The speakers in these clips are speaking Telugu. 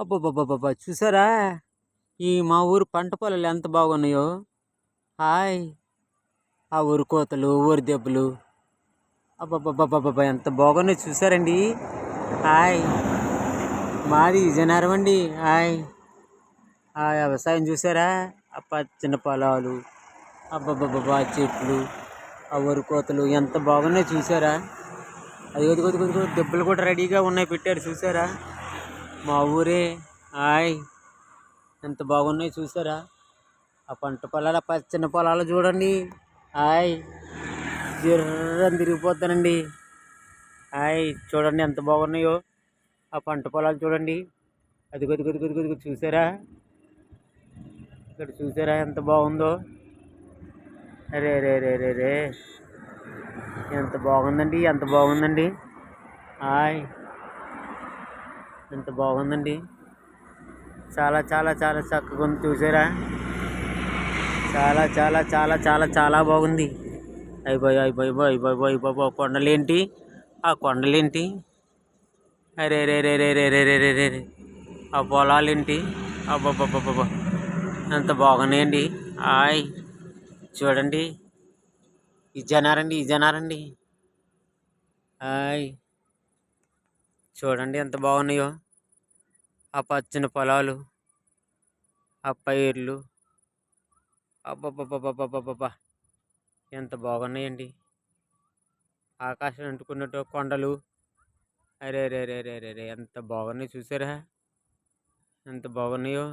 అబ్బబ్బబ్బబ్బా చూసారా? ఈ మా ఊరు పంట పొలాలు ఎంత బాగున్నాయో? హాయ్. ఆ ఊరు కోతలు ఊరు దెబ్బలు. అబ్బబ్బబ్బబ్బబ్బా ఎంత బాగున్నాయి చూసారండి? హాయ్. మాది విజయనగరం అండి. హాయ్. ఆ వ్యవసాయం చూసారా? ఆ పచ్చిన పొలాలు అబ్బబ్బబ్బబ్బా చెట్లు ఆ ఊరు కోతలు ఎంత బాగున్నాయి చూసారా? అది కొద్ది కొద్ది కొద్ది కొద్ది దెబ్బలు కూడా రెడీగా ఉన్నాయి పెట్టారు చూసారా? మా ఊరే. హాయ్. ఎంత బాగున్నాయి చూసారా? ఆ పంట పొలాలు ఆ పచ్చని పొలాలు చూడండి. హాయ్. జర్రని తిరిగిపోతానండి. హాయ్. చూడండి ఎంత బాగున్నాయో. ఆ పంట పొలాలు చూడండి. అది కొద్ది కొద్ది కొద్ది కొద్ది చూసారా? ఇక్కడ చూసారా ఎంత బాగుందో? అరే రే రే రే రే ఎంత బాగుందండి ఎంత బాగుందండి. హాయ్. ఎంత బాగుందండి. చాలా చాలా చాలా చక్కగా ఉంది చూసారా? చాలా చాలా చాలా చాలా చాలా బాగుంది. అయిపోయి అయిపోయి అయిపోయి అయిపోయి కొండలేంటి? ఆ కొండలేంటి? అరే రే రే రే రే రే రే రే రే రే ఆ పొలాలేంటి? అబ్బాబ్బాబ్బా ఎంత బాగున్నాయండి. ఆయ్ చూడండి. ఇది జనారండి ఈ జనారండి. ఆయ్. చూడండి ఎంత బాగున్నాయో. ఆ పచ్చని పొలాలు ఆ పైర్లు. అబ్బబ్బబ్బబ్బబ్బబ్బబ్బా ఎంత బాగున్నాయండి. ఆకాశం అంటుకున్నట్టు కొండలు. అరే రే రే రే రే రే ఎంత బాగున్నాయి చూసారా. ఎంత బాగున్నాయో.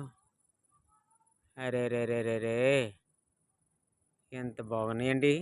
అరే రే రే రే రే ఎంత బాగున్నాయండి.